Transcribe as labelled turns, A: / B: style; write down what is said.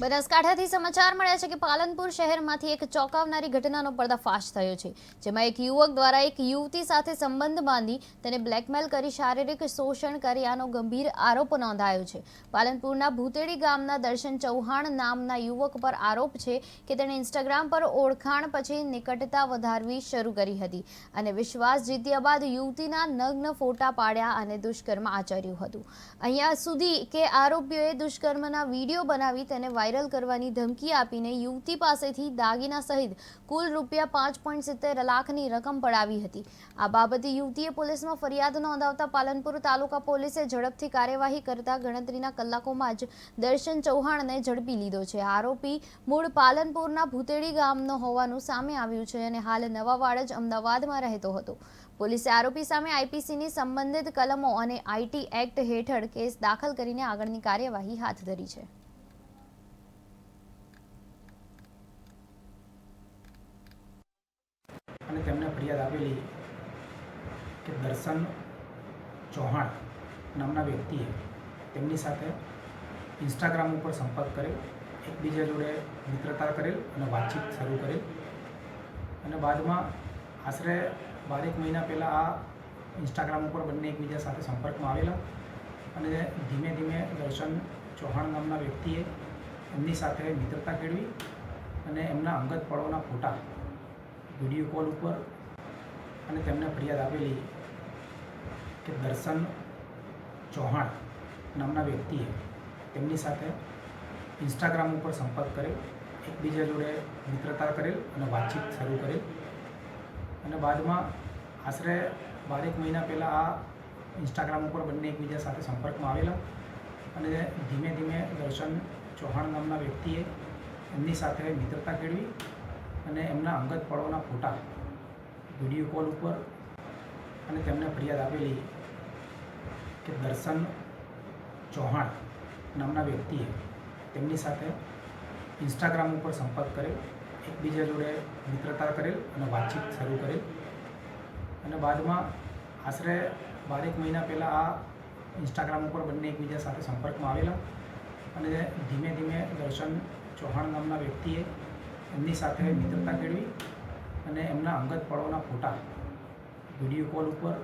A: બનાસકાંઠાથી સમાચાર મળ્યા છે કે પાલનપુર શહેરમાંથી એક ચોંકાવનારી ઘટનાનો પર્દાફાશ થયો છે, જેમાં એક યુવક દ્વારા એક યુવતી સાથે સંબંધ બાંધી તેને બ્લેકમેલ કરી શારીરિક શોષણ કર્યાનો ગંભીર આરોપ નોંધાયો છે. પાલનપુરના ભૂતેડી ગામના દર્શન ચૌહાણ નામના યુવક પર આરોપ છે કે તેણે ઇન્સ્ટાગ્રામ પર ઓળખાણ પછી નિકટતા વધારવી શરૂ કરી હતી અને વિશ્વાસ જીત્યા બાદ યુવતીના નગ્ન ફોટા પાડ્યા અને દુષ્કર્મ આચર્યું હતું. અહીંયા સુધી કે આરોપીઓએ દુષ્કર્મના વીડિયો બનાવી તેને વાયરલ કરવાની ધમકી આપીને યુવતી પાસેથી દાગીના સહિત કુલ રૂપિયા પાંચ પોઈન્ટ સિત્તેર લાખની રકમ પડાવી હતી. આ બાબતે યુવતીએ પોલીસમાં ફરિયાદ નોંધાવતા પાલનપુર તાલુકા પોલીસે ઝડપથી કાર્યવાહી કરતા ગણતરીના કલાકોમાં જ દર્શન ચૌહાણને ઝડપી લીધો છે. આરોપી મૂળ પાલનપુરના ભૂતેડી ગામનો હોવાનું સામે આવ્યું છે અને હાલ નવાવાડ જ અમદાવાદમાં રહેતો હતો. પોલીસે આરોપી સામે આઈપીસીની સંબંધિત કલમો અને આઈટી એક્ટ હેઠળ કેસ દાખલ કરીને આગળની કાર્યવાહી હાથ ધરી છે.
B: અને તેમને ફરિયાદ આપેલી કે દર્શન ચૌહાણ નામના વ્યક્તિએ તેમની સાથે ઇન્સ્ટાગ્રામ ઉપર સંપર્ક કરેલ, એકબીજા જોડે મિત્રતા કરેલ અને વાતચીત શરૂ કરેલ. અને બાદમાં આશરે બારેક મહિના પહેલાં આ ઇન્સ્ટાગ્રામ ઉપર બંને એકબીજા સાથે સંપર્કમાં આવેલા અને ધીમે ધીમે દર્શન ચૌહાણ નામના વ્યક્તિએ એમની સાથે મિત્રતા કેળવી અને એમના અંગત પળોના ફોટા વીડિયો કોલ ઉપર અને તેમને ફરિયાદ આપેલી કે દર્શન ચૌહાણ નામના વ્યક્તિએ તેમની સાથે ઇન્સ્ટાગ્રામ ઉપર સંપર્ક કરેલ, એકબીજા જોડે મિત્રતા કરેલ અને વાતચીત શરૂ કરેલ. અને બાદમાં આશરે બારેક મહિના પહેલાં આ ઇન્સ્ટાગ્રામ ઉપર બંને એકબીજા સાથે સંપર્કમાં આવેલા અને ધીમે ધીમે દર્શન ચૌહાણ નામના વ્યક્તિએ એમની સાથે મિત્રતા કેળવી અને એમના અંગત પળોના ફોટા વીડિયો કોલ ઉપર અને તેમને ફરિયાદ આપેલી કે દર્શન ચૌહાણ નામના વ્યક્તિએ તેમની સાથે ઇન્સ્ટાગ્રામ ઉપર સંપર્ક કરેલ, એકબીજા જોડે મિત્રતા કરેલ અને વાતચીત શરૂ કરેલ. અને બાદમાં આશરે બારેક મહિના પહેલાં આ ઇન્સ્ટાગ્રામ ઉપર બંને એકબીજા સાથે સંપર્કમાં આવેલા અને ધીમે ધીમે દર્શન ચૌહાણ નામના વ્યક્તિએ એમની સાથે મિત્રતા કેળવી અને એમના અંગત પળોના ફોટા વીડિયો કોલ ઉપર